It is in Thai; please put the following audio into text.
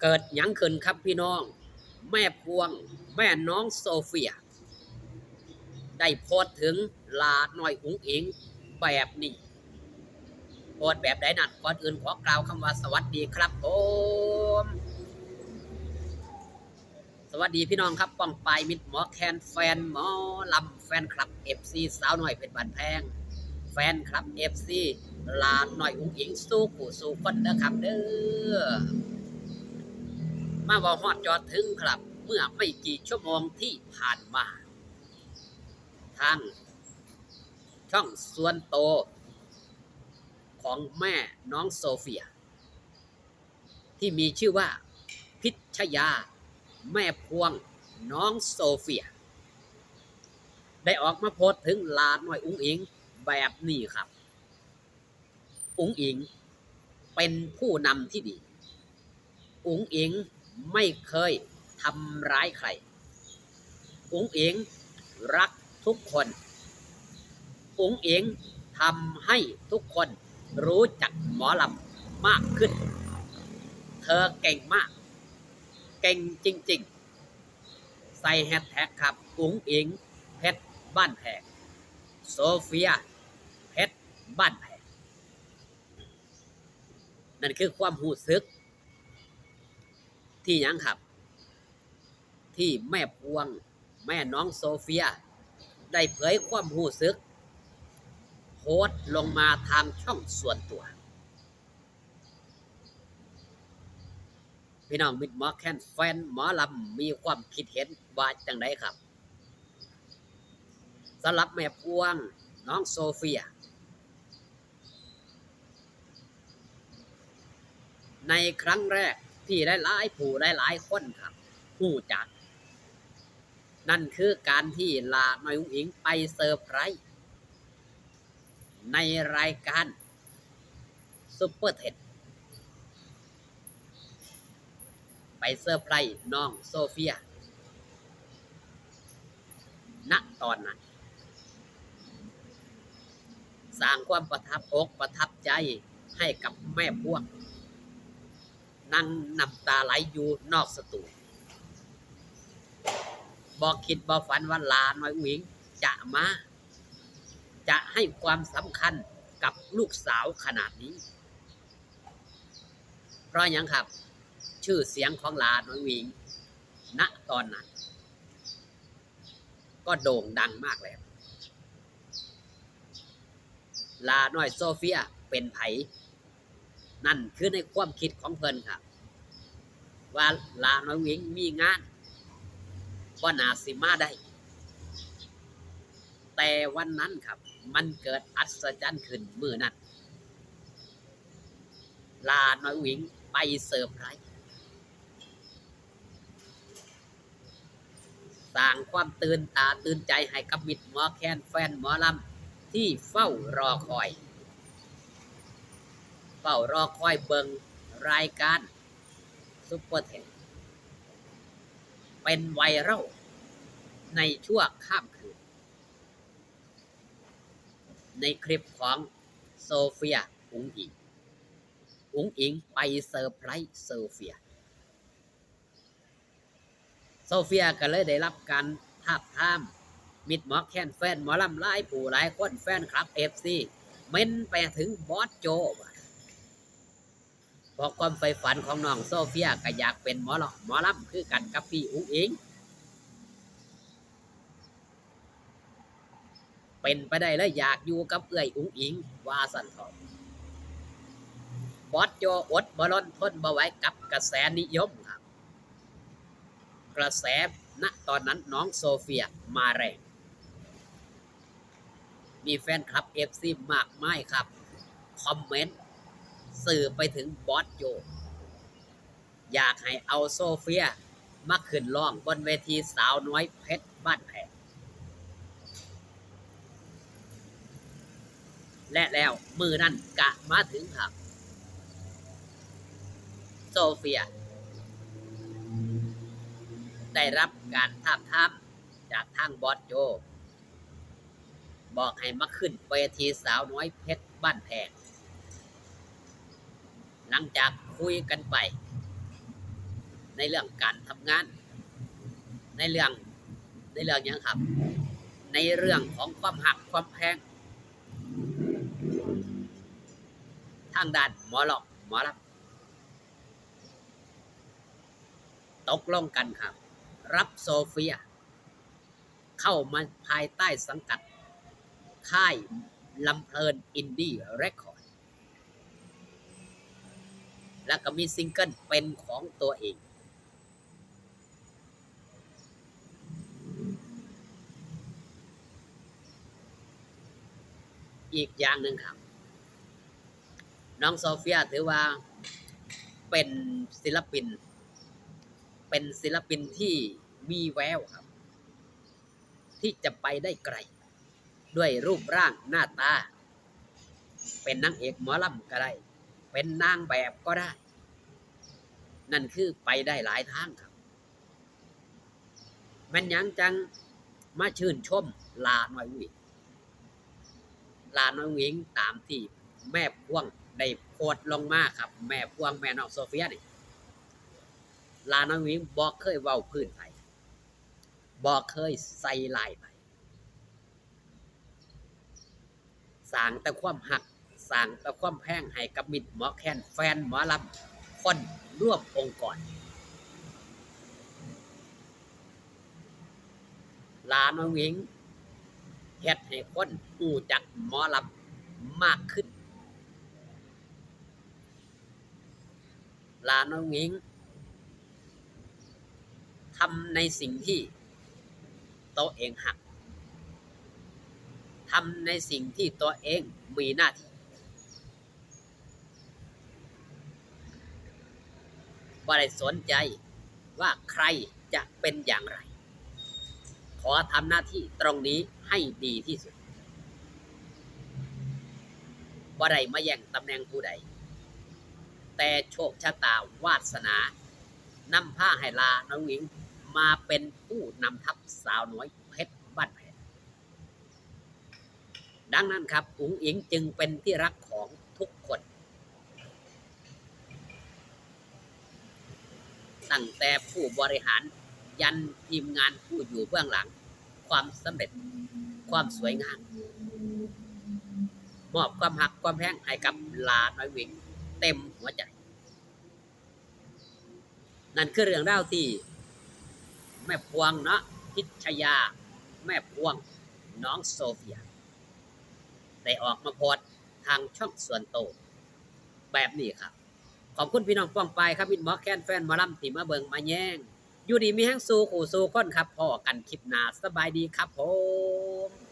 เกิดยังขึ้นครับพี่น้อง แม่พวง แม่น้องโซเฟีย ได้โพสถึงลาหน่อยอุ๋งอิงแบบนี้โพสแบบใดนั่นก่อนอื่นขอกล่าวคำว่าสวัสดีครับผมสวัสดีพี่น้องครับป้องปายมิตรหมอแคนแฟนหมอลำแฟนคลับเอฟซีสาวหน่อยเพชรบานแพง แฟนคลับเอฟซีลาหน่อยอุ๋งอิงสู้ผู้สู้คนนะครับเด้อ มาว่าฮอดจอดถึงครับ เมื่อไม่กี่ชั่วโมงที่ผ่านมา ทาง ช่องส่วนโต ของแม่น้องโซเฟีย ที่มีชื่อว่า พิชยา แม่พวงน้องโซเฟีย ได้ออกมาโพสต์ถึงลาหน่อยอุ้งอิงแบบนี้ครับ อุ้งอิงเป็นผู้นำที่ดี อุ๋งอิง ไม่เคยทำร้ายใครอุ๋งอิงรักทุกคนอุ๋งอิงทำให้ทุกคนรู้จักหมอลำมากขึ้น เธอเก่งมาก เก่งจริง ๆ ใส่แฮชแท็กครับอุ๋งอิงเพชรบ้านแพงโซเฟียเพชรบ้านแพงนั่นคือความหูซึก ที่ยังครับ ที่แม่พวง แม่น้องโซเฟีย ได้เผยความหูซึกโพสลงมาทางช่องส่วนตัว พี่น้องมิดหมอแคนแฟนหมอลำมีความคิดเห็นว่าจังไดครับสำหรับแม่พวงน้องโซเฟีย ในครั้งแรก ที่ได้หลายผู้ได้หลายคนครับหูจัก นั่นคือการที่ลาหน่อยอุ๋งอิงไปเซอร์ไพรส์ในรายการซุปเปอร์เทนไปเซอร์ไพรส์น้องโซเฟีย ณ ตอนนั้น สร้างความประทับอกประทับใจให้กับแม่พวก นั่งน้ำตาไหลอยู่นอกสตูบอกคิดบอกฝันว่าลานน้อยวิงจะมา จะให้ความสำคัญกับลูกสาวขนาดนี้ เพราะยังครับ ชื่อเสียงของลานน้อยวิงณตอนนั้น ก็โด่งดังมากแล้ว ลาน้อยโซเฟียเป็นไผ นั่นคือในความคิดของเพิ่นครับ ว่าลาน้อยวิงมีงานว่านาสิมาได้ แต่วันนั้นครับ มันเกิดอัศจรรย์ขึ้นเมื่อนั้นลาน้อยวิงไปเซอร์ไรส์สร้างความตื่นตาตื่นใจให้กับมิตรหมอแคนแฟนหมอลำที่เฝ้ารอคอย เฝ้ารอคอยเบิงรายการซุปเปอร์เทนเป็นไวรัลในชั่วข้ามคืน ในคลิปของโซเฟียอุ๋งอิง อุ๋งอิงไปเซอร์ไพรส์โซเฟีย โซเฟียก็เลยได้รับการทาบทามมิดหมอแคนแฟนหมอลำหลายผู้หลายคนแฟนคลับเอฟซีเม้นไปถึงบอสโจว่า บอกความใฝ่ฝันของน้องโซเฟียก็อยากเป็นหมอลำหมอลำคือกันกับพี่อุ้งอิงเป็นไปได้แล้วอยากอยู่กับเอื้อยอุ้งอิงว่าสันทองบอสโจอดบอลอนทนบ่ไว้กับกระแสนิยมครับ กระแสณตอนนั้นน้องโซเฟียมาแรงมีแฟนคลับเอฟซีมากมายครับ คอมเมนต์ สื่อไปถึงบอสโจอยากให้เอาโซเฟียมาขึ้นร้องบนเวทีสาวน้อยเพชรบ้านแพงและแล้วมือนั่นกะมาถึงครับ โซเฟีย ได้รับการทาบทามจากทางบอสโจ บอกให้มาขึ้นเวทีสาวน้อยเพชรบ้านแพง หลังจากคุยกันไป ในเรื่องการทำงาน ในเรื่องในเรื่องหยังครับ ในเรื่องของความหักความแพงทางด้านหมอหลอกหมอรับตกลงกันครับ รับโซเฟีย เข้ามาภายใต้สังกัด ค่ายลำเพลินอินดี้เรคคอร์ด แล้วก็มีซิงเกิลเป็นของตัวเอง อีกอย่างหนึ่งครับ น้องโซเฟียถือว่าเป็นศิลปิน เป็นศิลปินที่มีแววครับ ที่จะไปได้ไกล ด้วยรูปร่างหน้าตา เป็นนางเอกหมอลำก็ได้ เป็นนางแบบก็ได้ นั่นคือไปได้หลายทางครับแมันยังจังมาชื่นชมลาหน่อยวิลาน้อยวิงตามที่แม่พวงได้โพสต์ลงมาครับ แม่พวงแม่นองโซเฟียนี่ลาน้อยวิงบอกเคยเว้าพื้นไผบอกเคยใส่ลายไผสางแต่ความหัก ร้างแต่ความแพงให้กับมิตรหมอแคนแฟนหมอลำคนร่วมองค์กรลาน้อยหวิงเฮ็ดให้คนรู้จักหมอลำมากขึ้นลาน้องหญิงทำในสิ่งที่ตัวเองหักทำในสิ่งที่ตัวเองมีหน้าที่ บ่ได้สนใจว่าใครจะเป็นอย่างไร ขอทำหน้าที่ตรงนี้ให้ดีที่สุดบ่ได้มาแย่งตำแหน่งผู้ใด แต่โชคชะตาวาสนานำผ้าให้ลาน้องหญิงมาเป็นผู้นำทัพสาวน้อยเพชรบ้านแพงดังนั้นครับอุ๋งอิงจึงเป็นที่รักของทุกคน ตั้งแต่ผู้บริหารยันทีมงานผู้อยู่เบื้องหลัง ความสำเร็จความสวยงามมอบความหักความแพงให้กับลาน้อยวิงเต็มหัวใจ นั่นคือเรื่องเล่าที่ แม่พวงเนาะพิชยา แม่พวงน้องโซเฟียได้ออกมาโพสทางช่องส่วนโต แบบนี้ครับ ขอบคุณพี่น้องป้องไปครับอินหมอแคนแฟนหมาล่ำตีมาเบิงมาแย่งอยู่ดีมีแห้งสูขู่สูค้นครับพอกันคลิปหนาสบายดีครับผม